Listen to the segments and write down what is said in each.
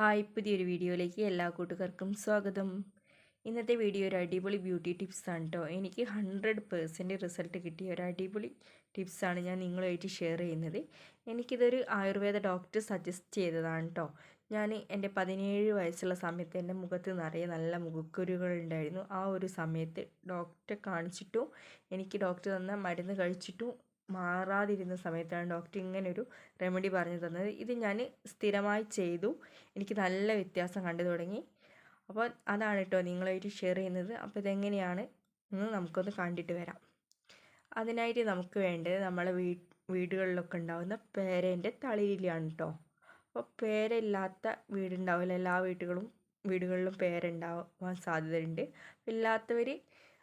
Hi പുതിയൊരു വീഡിയോയിലേക്ക് എല്ലാ കൂട്ടുകാർക്കും സ്വാഗതം. ഇന്നത്തെ വീഡിയോ ഒരു അടിപൊളി ബ്യൂട്ടി ടിപ്സാണ് കേട്ടോ എനിക്ക് ഹൺഡ്രഡ് പേഴ്സന്റ് റിസൾട്ട് കിട്ടിയ ഒരു അടിപൊളി ടിപ്സാണ് ഞാൻ നിങ്ങളുമായിട്ട് ഷെയർ ചെയ്യുന്നത്. എനിക്കിതൊരു ആയുർവേദ ഡോക്ടർ സജസ്റ്റ് ചെയ്തതാണ് കേട്ടോ ഞാൻ എന്റെ പതിനേഴ് വയസ്സുള്ള സമയത്ത് എന്റെ മുഖത്ത് നിറയെ നല്ല മുഖക്കുരുകൾ ഉണ്ടായിരുന്നു. ആ ഒരു സമയത്ത് ഡോക്ടറെ കാണിച്ചിട്ടും എനിക്ക് ഡോക്ടർ തന്ന മരുന്ന് കഴിച്ചിട്ടും മാറാതിരുന്ന സമയത്താണ് ഡോക്ടർ ഇങ്ങനൊരു റെമഡി പറഞ്ഞു തന്നത്. ഇത് ഞാൻ സ്ഥിരമായി ചെയ്തു. എനിക്ക് നല്ല വ്യത്യാസം കണ്ടു തുടങ്ങി. അപ്പോൾ അതാണ് കേട്ടോ നിങ്ങളായിട്ട് ഷെയർ ചെയ്യുന്നത്. അപ്പോൾ ഇതെങ്ങനെയാണ് എന്ന് നമുക്കൊന്ന് കണ്ടിട്ട് വരാം. അതിനായിട്ട് നമുക്ക് വേണ്ടത് നമ്മളെ വീ വീടുകളിലൊക്കെ ഉണ്ടാകുന്ന പേരേന്റെ തളിരിലാണ് കേട്ടോ അപ്പോൾ പേരില്ലാത്ത വീടുണ്ടാവില്ല. എല്ലാ വീട്ടുകളും വീടുകളിലും പേരുണ്ടാവാൻ സാധ്യതയുണ്ട്. ഇല്ലാത്തവർ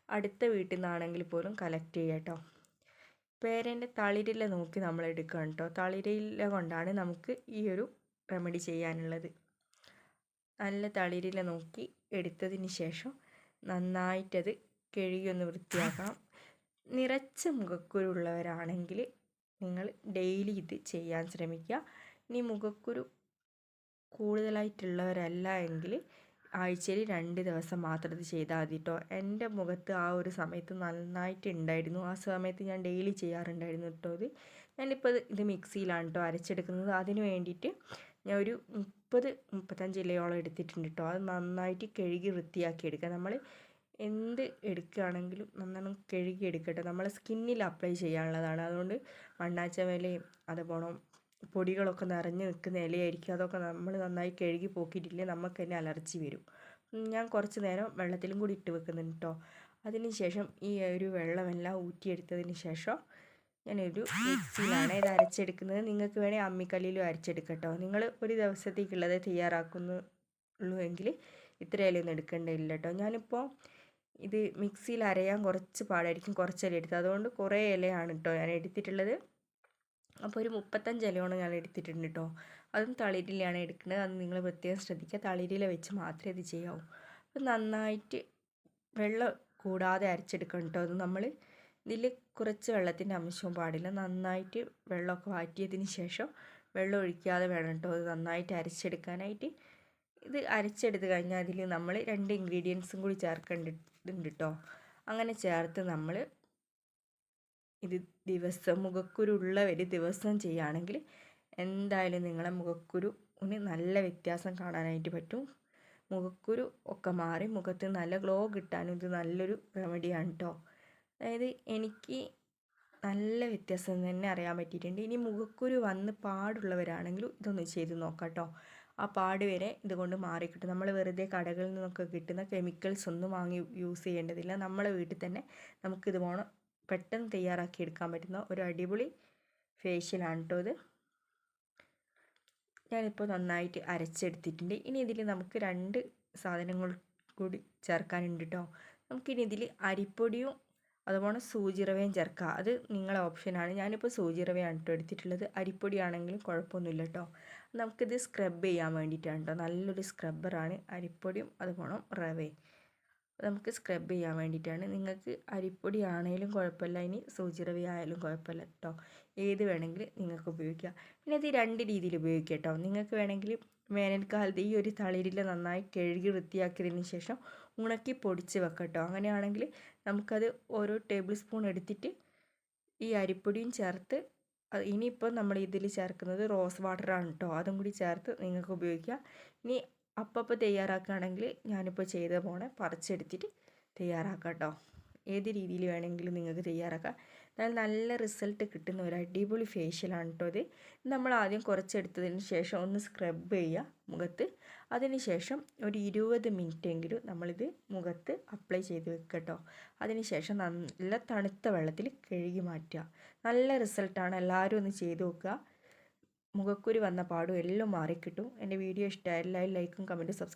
അടുത്ത വീട്ടിൽ നിന്നാണെങ്കിൽ പോലും കളക്ട് ചെയ്യാം കേട്ടോ പേരേന്റെ തളിരില നോക്കി നമ്മൾ എടുക്കണം കേട്ടോ തളിരില കൊണ്ടാണ് നമുക്ക് ഈ ഒരു റെമഡി ചെയ്യാനുള്ളത്. നല്ല തളിരില നോക്കി എടുത്തതിന് ശേഷം നന്നായിട്ടത് കഴുകിയൊന്ന് വൃത്തിയാക്കണം. നിറച്ച മുഖക്കുരുള്ളവരാണെങ്കിൽ നിങ്ങൾ ഡെയിലി ഇത് ചെയ്യാൻ ശ്രമിക്കുക. ഇനി മുഖക്കുരു കൂടുതലായിട്ടുള്ളവരല്ല എങ്കിൽ ആഴ്ചയിൽ രണ്ട് ദിവസം മാത്രം ഇത് ചെയ്താൽ മതി കേട്ടോ എന്റെ മുഖത്ത് ആ ഒരു സമയത്ത് നന്നായിട്ട് ഉണ്ടായിരുന്നു ആ സമയത്ത് ഞാൻ ഡെയിലി ചെയ്യാറുണ്ടായിരുന്നു കേട്ടോ ഇത്. ഞാനിപ്പോൾ ഇത് മിക്സിയിലാണ് കേട്ടോ അരച്ചെടുക്കുന്നത്. അതിന് വേണ്ടിയിട്ട് ഞാൻ ഒരു മുപ്പത് മുപ്പത്തഞ്ച് ഇലയോളം എടുത്തിട്ടുണ്ട് കേട്ടോ അത് നന്നായിട്ട് കഴുകി വൃത്തിയാക്കി എടുക്കുക. നമ്മൾ എന്ത് എടുക്കുകയാണെങ്കിലും നന്നായി കഴുകി എടുക്കട്ടെ. നമ്മളെ സ്കിന്നിൽ അപ്ലൈ ചെയ്യാനുള്ളതാണ്. അതുകൊണ്ട് മണ്ണാച്ച അതുപോലെ പൊടികളൊക്കെ നിറഞ്ഞ് നിൽക്കുന്ന ഇലയായിരിക്കും. അതൊക്കെ നമ്മൾ നന്നായി കഴുകി പോക്കിയിട്ടില്ലേ നമുക്ക് തന്നെ അലർജി വരും. ഞാൻ കുറച്ച് നേരം വെള്ളത്തിലും കൂടി ഇട്ട് വെക്കുന്നുണ്ട് കേട്ടോ അതിന് ശേഷം ഈ ഒരു വെള്ളമെല്ലാം ഊറ്റിയെടുത്തതിന് ശേഷം ഞാനൊരു മിക്സിയിലാണ് ഇത് അരച്ചെടുക്കുന്നത്. നിങ്ങൾക്ക് വേണേൽ അമ്മിക്കല്ലിലും അരച്ചെടുക്കട്ടോ നിങ്ങൾ ഒരു ദിവസത്തേക്കുള്ളത് തയ്യാറാക്കുന്നുള്ളൂ എങ്കിൽ ഇത്ര ഇലയൊന്നും എടുക്കേണ്ടതില്ല കേട്ടോ ഞാനിപ്പോൾ ഇത് മിക്സിയിൽ അരയാൻ കുറച്ച് പാടായിരിക്കും. കുറച്ചല്ലേ എടുത്തത്. അതുകൊണ്ട് കുറേ ഇലയാണ് കേട്ടോ ഞാൻ എടുത്തിട്ടുള്ളത്. അപ്പോൾ ഒരു മുപ്പത്തഞ്ച് ഇലയോളം ഞാൻ എടുത്തിട്ടുണ്ട് കേട്ടോ അതും തളിരിലാണ് എടുക്കുന്നത്. അത് നിങ്ങൾ പ്രത്യേകം ശ്രദ്ധിക്കുക. തളിരില വെച്ച് മാത്രമേ ഇത് ചെയ്യാവൂ. അപ്പോൾ നന്നായിട്ട് വെള്ളം കൂടാതെ അരച്ചെടുക്കണം കേട്ടോ അത് നമ്മൾ ഇതിൽ കുറച്ച് വെള്ളത്തിന്റെ അംശവും പാടില്ല. നന്നായിട്ട് വെള്ളമൊക്കെ വാറ്റിയതിന് ശേഷം വെള്ളം ഒഴിക്കാതെ വേണം കേട്ടോ അത് നന്നായിട്ട് അരച്ചെടുക്കാനായിട്ട് ഇത് അരച്ചെടുത്ത് കഴിഞ്ഞാൽ അതിൽ നമ്മൾ രണ്ട് ഇൻഗ്രീഡിയൻസും കൂടി ചേർക്കേണ്ടതുണ്ട് കേട്ടോ അങ്ങനെ ചേർത്ത് നമ്മൾ ഇത് ദിവസം മുഖക്കുരു ഉള്ളവർ ദിവസം ചെയ്യുകയാണെങ്കിൽ എന്തായാലും നിങ്ങളെ മുഖക്കുരുവിന് നല്ല വ്യത്യാസം കാണാനായിട്ട് പറ്റും. മുഖക്കുരു ഒക്കെ മാറി മുഖത്ത് നല്ല ഗ്ലോ കിട്ടാനും ഇത് നല്ലൊരു റെമഡിയാണ് കേട്ടോ അതായത് എനിക്ക് നല്ല വ്യത്യാസം തന്നെ അറിയാൻ പറ്റിയിട്ടുണ്ട്. ഇനി മുഖക്കുരു വന്ന് പാടുള്ളവരാണെങ്കിലും ഇതൊന്ന് ചെയ്ത് നോക്കാം കേട്ടോ ആ പാട് വരെ ഇതുകൊണ്ട് മാറിക്കിട്ടും. നമ്മൾ വെറുതെ കടകളിൽ നിന്നൊക്കെ കിട്ടുന്ന കെമിക്കൽസ് ഒന്നും വാങ്ങി യൂസ് ചെയ്യേണ്ടതില്ല. നമ്മളെ വീട്ടിൽ തന്നെ നമുക്കിത് പോകണം പെട്ടെന്ന് തയ്യാറാക്കി എടുക്കാൻ പറ്റുന്ന ഒരു അടിപൊളി ഫേഷ്യലാണ് കേട്ടോ ഇത്. ഞാനിപ്പോൾ നന്നായിട്ട് അരച്ചെടുത്തിട്ടുണ്ട്. ഇനി ഇതിൽ നമുക്ക് രണ്ട് സാധനങ്ങൾ കൂടി ചേർക്കാനുണ്ട് കേട്ടോ നമുക്കിനി ഇതിൽ അരിപ്പൊടിയും അതുപോലെ സൂചിറവയും ചേർക്കാം. അത് നിങ്ങളെ ഓപ്ഷനാണ് ഞാനിപ്പോൾ സൂചിറവയാണ് കേട്ടോ എടുത്തിട്ടുള്ളത്. അരിപ്പൊടിയാണെങ്കിലും കുഴപ്പമൊന്നുമില്ല കേട്ടോ നമുക്കിത് സ്ക്രബ് ചെയ്യാൻ വേണ്ടിയിട്ടാണ് കേട്ടോ നല്ലൊരു സ്ക്രബ്ബറാണ് അരിപ്പൊടിയും അതുപോലെ റവയും. നമുക്ക് സ്ക്രബ് ചെയ്യാൻ വേണ്ടിയിട്ടാണ്. നിങ്ങൾക്ക് അരിപ്പൊടി ആണെങ്കിലും കുഴപ്പമില്ല. ഇനി സൂചിറവി ആയാലും കുഴപ്പമില്ല കേട്ടോ ഏത് വേണമെങ്കിലും നിങ്ങൾക്ക് ഉപയോഗിക്കാം. പിന്നെ ഇത് രണ്ട് രീതിയിൽ ഉപയോഗിക്കാം കേട്ടോ നിങ്ങൾക്ക് വേണമെങ്കിൽ വേനൽക്കാലത്ത് ഈ ഒരു തളിരിൽ നന്നായി കഴുകി വൃത്തിയാക്കിയതിന് ശേഷം ഉണക്കി പൊടിച്ച് വെക്കാം കേട്ടോ അങ്ങനെയാണെങ്കിൽ നമുക്കത് ഓരോ ടേബിൾ സ്പൂൺ എടുത്തിട്ട് ഈ അരിപ്പൊടിയും ചേർത്ത് ഇനിയിപ്പോൾ നമ്മൾ ഇതിൽ ചേർക്കുന്നത് റോസ് വാട്ടറാണ് കേട്ടോ അതും കൂടി ചേർത്ത് നിങ്ങൾക്ക് ഉപയോഗിക്കാം. ഇനി അപ്പോൾ തയ്യാറാക്കുകയാണെങ്കിൽ ഞാനിപ്പോൾ ചെയ്ത പോണെ പറിച്ചെടുത്തിട്ട് തയ്യാറാക്കാം കേട്ടോ ഏത് രീതിയിൽ വേണമെങ്കിലും നിങ്ങൾക്ക് തയ്യാറാക്കാം. എന്നാൽ നല്ല റിസൾട്ട് കിട്ടുന്ന ഒരു അടിപൊളി ഫേഷ്യലാണ് കേട്ടോ ഇത്. നമ്മൾ ആദ്യം കുറച്ചെടുത്തതിന് ശേഷം ഒന്ന് സ്ക്രബ് ചെയ്യുക മുഖത്ത്. അതിന് ശേഷം ഒരു ഇരുപത് മിനിറ്റെങ്കിലും നമ്മളിത് മുഖത്ത് അപ്ലൈ ചെയ്ത് വെക്കുക കേട്ടോ അതിന് ശേഷം നല്ല തണുത്ത വെള്ളത്തിൽ കഴുകി മാറ്റുക. നല്ല റിസൾട്ടാണ് എല്ലാവരും ഒന്ന് ചെയ്ത് നോക്കുക. മുഖക്കുരു വന്ന പാടും എല്ലാം മാറിക്കിട്ടും. എന്റെ വീഡിയോ ഇഷ്ടമായ ലൈക്കും കമന്റും സബ്സ്ക്രൈബ്